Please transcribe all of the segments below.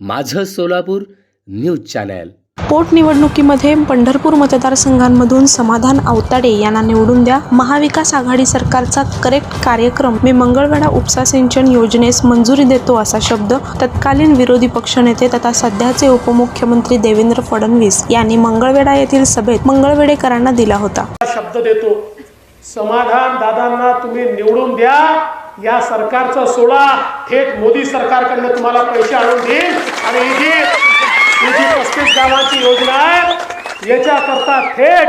माझं Solapur news channel. पोटनिवडणुकीमध्ये पंढरपूर मतदारसंघांमधून समाधान आवताडे यांना निवडून द्या. महाविकास आघाडी सरकारचा करेक्ट कार्यक्रम. मी मंगळवेढा उपसा सिंचन योजनेस मंजुरी देतो असा शब्द तत्कालीन विरोधी पक्षनेते तथा सध्याचे उपमुख्यमंत्री देवेंद्र फडणवीस यांनी मंगळवेढा येथील सभेत मंगळवेडेकरांना दिला होता. शब्द देतो. समाधान दादांना तुम्ही निवडून द्या. या सरकारचा सोडा थेट मोदी सरकारकडनं तुम्हाला पैसे आणून देईल. आणि ही जी ही जी पस्तीस गावांची योजना आहे याच्याकरता थेट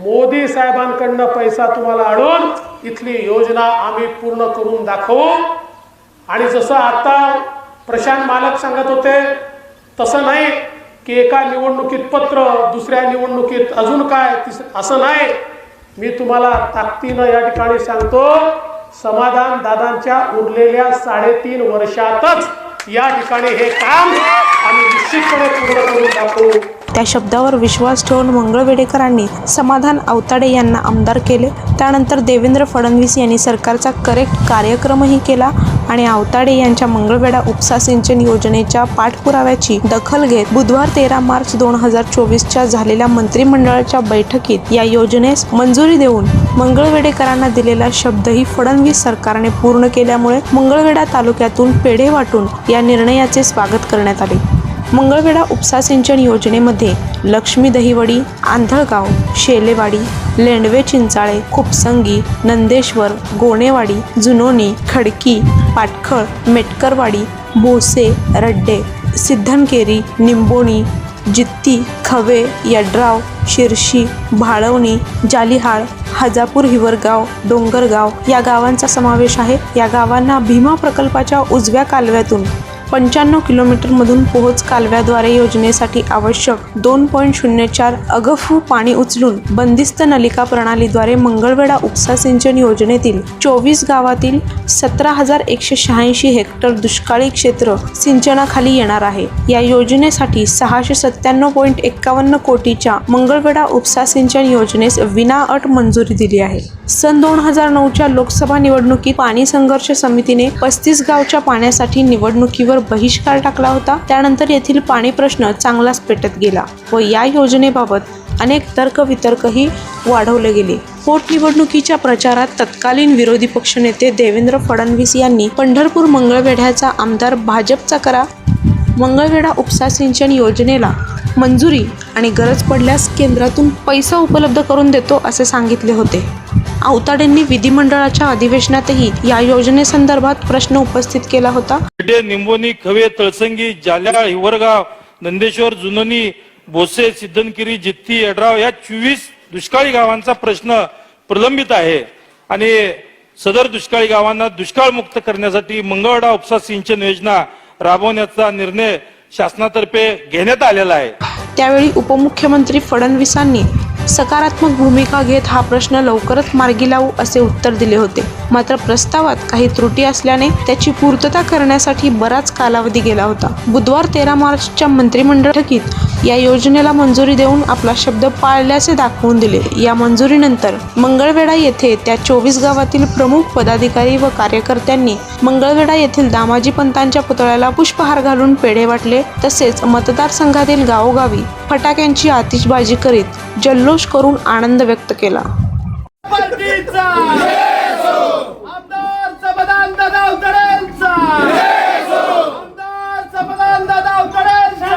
मोदी साहेबांकडनं पैसा तुम्हाला आणून इथली योजना आम्ही पूर्ण करून दाखवू. आणि जसं आता प्रशांत मालक सांगत होते तसं नाही की एका निवडणुकीत पत्र दुसऱ्या निवडणुकीत अजून काय तिस असं नाही. मी तुम्हाला ताकदीनं या ठिकाणी सांगतो समाधान दादांच्या उरलेल्या साडेतीन वर्षातच या ठिकाणी हे काम आम्ही निश्चितपणे पूर्ण करून दाखवू. त्या शब्दावर विश्वास ठेवून मंगळवेडेकरांनी समाधान अवताडे यांना आमदार केले. त्यानंतर देवेंद्र फडणवीस यांनी सरकारचा करेक्ट कार्यक्रमही केला. आणि आवताडे यांच्या मंगळवेढा उपसा सिंचन योजनेच्या पाठपुराव्याची दखल घेत बुधवार तेरा मार्च दोन हजार चोवीसच्या झालेल्या मंत्रिमंडळाच्या बैठकीत या योजनेस मंजुरी देऊन मंगळवेडेकरांना दिलेला शब्दही फडणवीस सरकारने पूर्ण केल्यामुळे मंगळवेढा तालुक्यातून पेढे वाटून या निर्णयाचे स्वागत करण्यात आले. मंगळवेढा उपसा सिंचन योजनेमध्ये लक्ष्मी दहिवडी आंधळगाव शेलेवाडी लेंडवे चिंचाळे खुपसंगी नंदेश्वर गोणेवाडी जुनोनी खडकी पाटखळ मेटकरवाडी बोसे रड्डे सिद्धनकेरी निंबोणी जित्ती खवे यड्राव शिरशी भाळवणी जालिहाळ हजापूर हिवरगाव डोंगरगाव या गावांचा समावेश आहे. या गावांना भीमा प्रकल्पाच्या उजव्या कालव्यातून पंच्याण्णव किलोमीटरमधून पोहोच कालव्याद्वारे योजनेसाठी आवश्यक दोन पॉईंट शून्य चार अगफू पाणी उचलून बंदिस्त नलिका प्रणालीद्वारे मंगळवेढा उपसा सिंचन योजनेतील चोवीस गावातील सतरा हजार एकशे शहाऐंशी हेक्टर दुष्काळी क्षेत्र सिंचनाखाली येणार आहे. या योजनेसाठी सहाशे सत्त्याण्णव पॉईंट एक्कावन्न कोटीच्या मंगळवेढा उपसा सिंचन योजनेस विनाअट मंजुरी दिली आहे. सन दोन हजार नऊच्या लोकसभा निवडणुकीत पाणी संघर्ष समितीने पस्तीस गावच्या पाण्यासाठी निवडणुकीवर बहिष्कार टाकला होता. त्यानंतर येथील पाणी प्रश्न चांगलाच पेटत गेला व या योजनेबाबत अनेक तर्कवितर्कही वाढवले गेले. पोटनिवडणुकीच्या प्रचारात तत्कालीन विरोधी पक्षनेते देवेंद्र फडणवीस यांनी पंढरपूर मंगळवेढ्याचा आमदार भाजपचा करा. मंगळवेढा उपसा सिंचन योजनेला मंजुरी आणि गरज पडल्यास केंद्रातून पैसा उपलब्ध करून देतो असे सांगितले होते. आवताडेंनी विधिमंडळाच्या अधिवेशनातही या योजनेसंदर्भात प्रश्न उपस्थित केला होता. निंबोनी खवे तळसंगी जाल्या हिवरगाव नंदेश्वर जुनोनी बोसे सिद्धनकिरी जित्ती यड्राव या चोवीस दुष्काळी गावांचा प्रश्न प्रलंबित आहे. आणि सदर दुष्काळी गावांना दुष्काळ मुक्त करण्यासाठी मंगळवाडा उपसा सिंचन योजना राबवण्याचा निर्णय शासनातर्फे घेण्यात आलेला आहे. त्यावेळी उपमुख्यमंत्री फडणवीसांनी सकारात्मक भूमिका घेत हा प्रश्न लवकरच मार्गी लावू असे उत्तर दिले होते. मात्र प्रस्तावात काही त्रुटी असल्याने त्याची पूर्तता करण्यासाठी बराच कालावधी गेला होता. बुधवार तेरा मार्चच्या मंत्रिमंडळ बैठकीत या योजनेला मंजुरी देऊन आपला शब्द पाळल्याचे दाखवून दिले. या मंजुरीनंतर मंगळवेढा येथे त्या चोवीस गावातील प्रमुख पदाधिकारी व कार्यकर्त्यांनी मंगळवेढा येथील दामाजी पंतांच्या पुतळ्याला पुष्पहार घालून पेढे वाटले. तसेच मतदारसंघातील गावोगावी फटाक्यांची आतिषबाजी करीत जल्लोष करून आनंद व्यक्त केला पार्टीचा आमदार समाधान दादा अवतडेंचा आमदार समाधान दादा अवतडेंचा